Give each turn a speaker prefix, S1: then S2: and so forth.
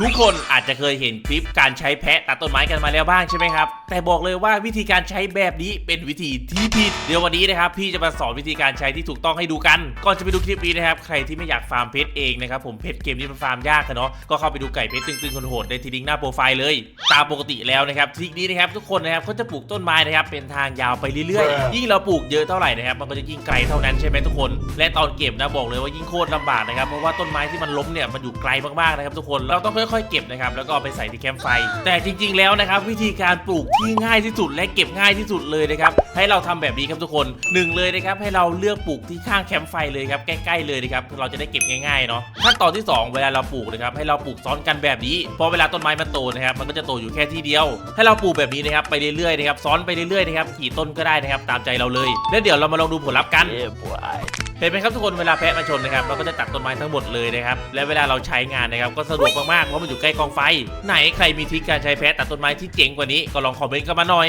S1: ทุกคนอาจจะเคยเห็นคลิปการใช้แพะตัดต้นไม้กันมาแล้วบ้างใช่ไหมครับ แต่บอกเลยว่าวิธีการใช้แบบนี้เป็นวิธีที่ผิด เดี๋ยววันนี้นะครับพี่จะมาสอนวิธีการใช้ที่ถูกต้องให้ดูกัน ก่อนจะไปดูคลิปนี้นะครับ ใครที่ไม่อยากฟาร์มเพชรเองนะครับผมเพชรเกมนี้มันฟาร์มยากอะเนาะ ก็เข้าไปดูไก่เพชรตึงๆโหดๆในที่ลิงก์หน้าโปรไฟล์เลย ตามปกติแล้วนะครับทริคนี้นะครับทุกคนนะครับเขาจะปลูกต้นไม้นะครับเป็นทางยาวไปเรื่อยๆ ยิ่งเราปลูกเยอะเท่าไหร่นะครับมันก็จะยิ่งไกลเท่านั้นใช่ไหมทุกคน และตอนเก็บนะบอกเลยว่ายิ่งโคตรลำบากนะครับเพราะว่าต้นไม้ที่มันล้มเนี่ยมันอยู่ไกลมากๆนะครับทุกคนเราต้องค่อยๆเก็บนะครับแล้วก็เอาไปใส่ที่แคมป์ไฟ แต่จริง ๆ แล้วนะครับวิธีการปลูกที่ง่ายที่สุดและเก็บง่ายที่สุดเลยนะครับให้เราทำแบบนี้ครับทุกคนหนึ่งเลยนะครับให้เราเลือกปลูกที่ข้างแคมป์ไฟเลยครับใกล้ๆเลยนะครับเราจะได้เก็บง่ายๆเนาะขั้นตอนที่สองเวลาเราปลูกนะครับให้เราปลูกซ้อนกันแบบนี้พอเวลาต้นไม้มันโตนะครับมันก็จะโตอยู่แค่ที่เดียว ให้เราปลูกแบบนี้นะครับไปเรื่อยๆนะครับซ้อนไปเรื่อยๆนะครับกี่ต้นก็ได้นะครับตามใจเราเลย แล้วเดี๋ยวเรามาลองดูผลลัพธ์กัน
S2: เห็
S1: นไหมครับทุกคนเวลาแพะมาชนนะครับเราก็จะตัดต้นไม้ทั้งหมดเลยนะครับและเวลาเราใช้งานนะครับก็สะดวกมากๆเพราะมันอยู่ใกล้กองไฟ ไหนใครมีทริคการใช้แพะตัดต้นไม้ที่เจ๋งกว่านี้ก็ลองคอมเมนต์กันมาหน่อย